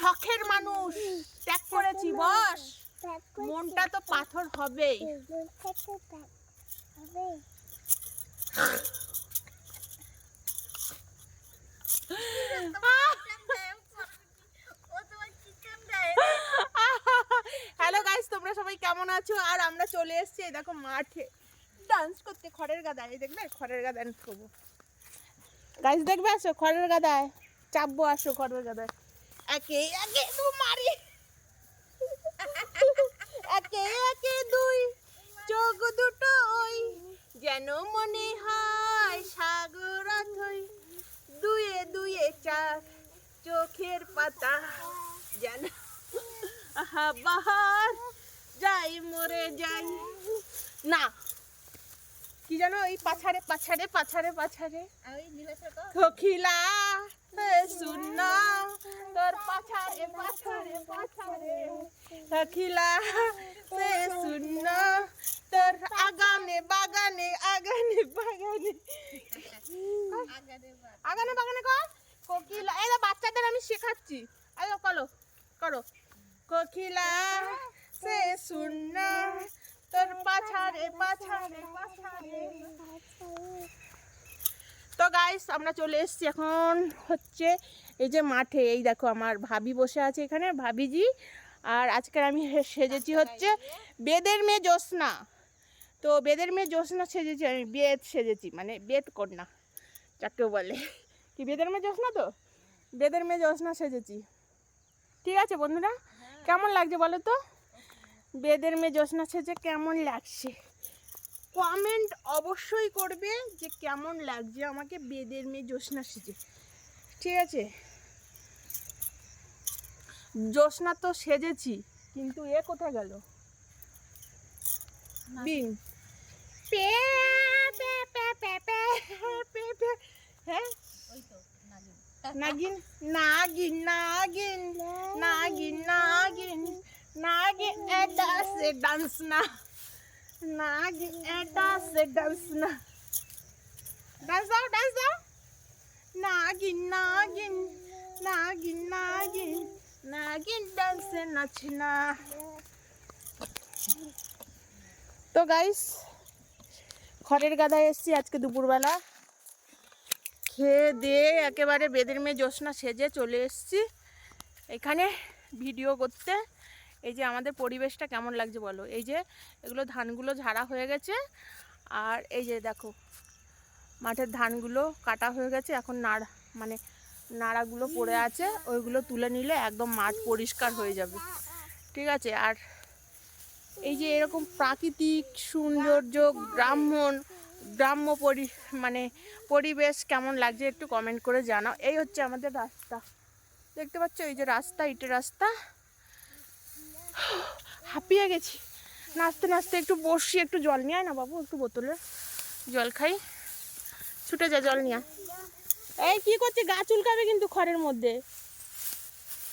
শখের মানুষ। ত্যাগ করেছি, বস। মনটা তো পাথর হবেই। হ্যালো গাইস তোমরা সবাই কেমন আছো? আর আমরা চলে এসেছি, এই দেখো মাঠে। ডান্স করতে, খড়ের গাদায়। এই দেখবে খড়ের গাদায় করব। গাইস দেখবে আসো খড়ের গাদায়। চাপবো, আসো, খড়ের গাদায়। একে একে দু মারি। একে একে দুই, চোখ দুটো ওই। যেন মনে হয় সাগর অথই। দুয়ে দুয়ে চার, চোখের পাতা। যেন আহা, বাহার, যাই মরে যাই। না কি জানো এই পাছাড়ে পাছাড়ে পাছাড়ে কোকিলা হে শুননা তোর পাছাড়ে পাছাড়ে পাছাড়ে কোকিলা হে শুননা তোর আগানে বাগানে আগানে বাগানে। আগানে বাগানে। কর। কোকিলা এই বাচ্চাদের আমি শেখাচ্ছি। আলো করো করো। কোকিলা সে শুননা তোর তো গাইস আমরা চলে এসেছি এখন হচ্ছে এই যে মাঠে। এই দেখো আমার ভাবি বসে আছে এখানে ভাবিজি। আর আজকের আমি সেজেছি হচ্ছে বেদের মেয়ে জ্যোৎস্না। তো বেদের মেয়ে জ্যোৎস্না সেজেছি আমি বেদ সেজেছি মানে বেদ কন্যা যাকেও বলে। কি বেদের মেয়ে জ্যোৎস্না তো? বেদের মেয়ে জ্যোৎস্না সেজেছি। ঠিক আছে বন্ধুরা? কেমন লাগছে বলো তো? বেদের মেয়ে জ্যোৎস্না সেজে কেমন লাগছে? কমেন্ট অবশ্যই করবে যে কেমন লাগছে আমাকে বেদের মেয়ে জ্যোৎস্না সেজে। ঠিক আছে? জ্যোৎস্না তো সেজেছি কিন্তু এ কোথায় গেল? বিন। পে পে পে পে পে পে পে। হ্যাঁ? নাগিন নাগিন নাগিন নাগিন। নাগিন নাগিন। সে ডান্স না নাগিন এটা সে ডান্স না ডান্স দাও ডান্স দাও নাগিন নাগিন নাগিন নাগিন নাগিন ডান্সে নাচনা তো গাইস খড়ের গাদায় এসছি আজকে দুপুরবেলা। খেয়ে দিয়ে একেবারে বেদের মেয়ে জ্যোৎস্না সেজে চলে এসেছি। এখানে ভিডিও করতে। এই যে আমাদের পরিবেশটা কেমন লাগছে বলো? এই যে এগুলো ধানগুলো ঝাড়া হয়ে গেছে, আর এই যে দেখো, মাঠের ধানগুলো কাটা হয়ে গেছে, এখন নাড়া মানে নাড়াগুলো পড়ে আছে, ওইগুলো তুলে নিলে একদম মাঠ পরিষ্কার হয়ে যাবে। ঠিক আছে, আর এই যে এরকম প্রাকৃতিক সৌন্দর্য গ্রাম্যন গ্রাম্য পরি মানে পরিবেশ কেমন লাগছে একটু কমেন্ট করে জানাও। এই হচ্ছে আমাদের রাস্তা। দেখতে পাচ্ছ, এই যে রাস্তা, ইটের রাস্তা। হাঁপিয়ে গেছি। নাচতে নাচতে একটু বসি একটু জল নিয়ে আয় না বাবু, একটু বোতলে জল খাই। ছুটে যা, জল নিয়ে এই কি করছে গা চুলকাবে কিন্তু খড়ের মধ্যে।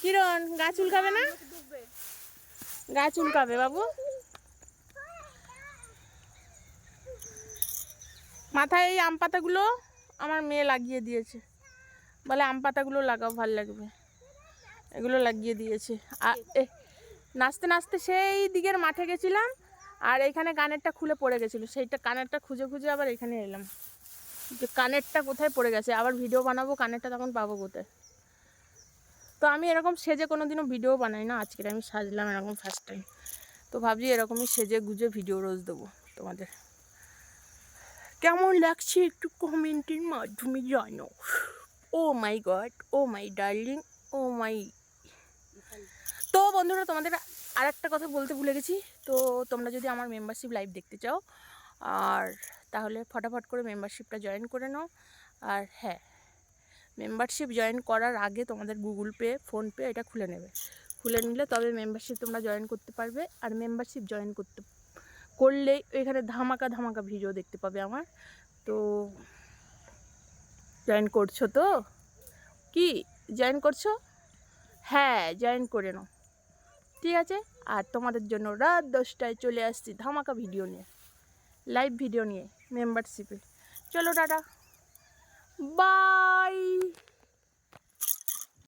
কিরণ, গা চুলকাবে না? গা চুলকাবে বাবু। মাথায় এই আম পাতাগুলো আমার মেয়ে লাগিয়ে দিয়েছে। বলে আম পাতাগুলো লাগাও, ভালো লাগবে। এগুলো লাগিয়ে দিয়েছে। আর নাচতে নাচতে সেই দিকের মাঠে গেছিলাম, আর এইখানে কানেরটা খুলে পড়ে গেছিল। সেইটা কানেরটা খুঁজে খুঁজে আবার এখানে এলাম। যে কানেরটা কোথায় পড়ে গেছে? আবার ভিডিও বানাবো, কানেরটা তখন পাবো কোথায়? তো আমি এরকম সেজে কোনো দিনও ভিডিও বানাই না। আজকের আমি সাজলাম এরকম ফার্স্ট টাইম তো ভাবছি এরকমই সেজে গুজে ভিডিও রোজ দেবো তোমাদের। কেমন লাগছে একটু কমেন্টের মাধ্যমে জানো ও মাই গড ও মাই ডার্লিং ও মাই তো বন্ধুরা, তোমাদের আর একটা কথা বলতে ভুলে গেছি। তো তোমরা যদি আমার মেম্বারশিপ লাইভ দেখতে চাও, আর তাহলে ফটাফট করে মেম্বারশিপটা জয়েন করে নাও। আর হ্যাঁ মেম্বারশিপ জয়েন করার আগে তোমাদের গুগল পে ফোনপে এটা খুলে নেবে। খুলে নিলে তবে মেম্বারশিপ তোমরা জয়েন করতে পারবে। আর মেম্বারশিপ জয়েন করতে, করলে এখানে ধামাকা ধামাকা ভিডিও দেখতে পাবে আমার। তো জয়েন করছ তো? কি? জয়েন করছ? হ্যাঁ জয়েন করে নাও। ঠিক আছে? আর তোমাদের জন্য রাত দশটায় চলে আসছি ধামাকা ভিডিও নিয়ে। লাইভ ভিডিও নিয়ে মেম্বারশিপে চলো টাটা। বাই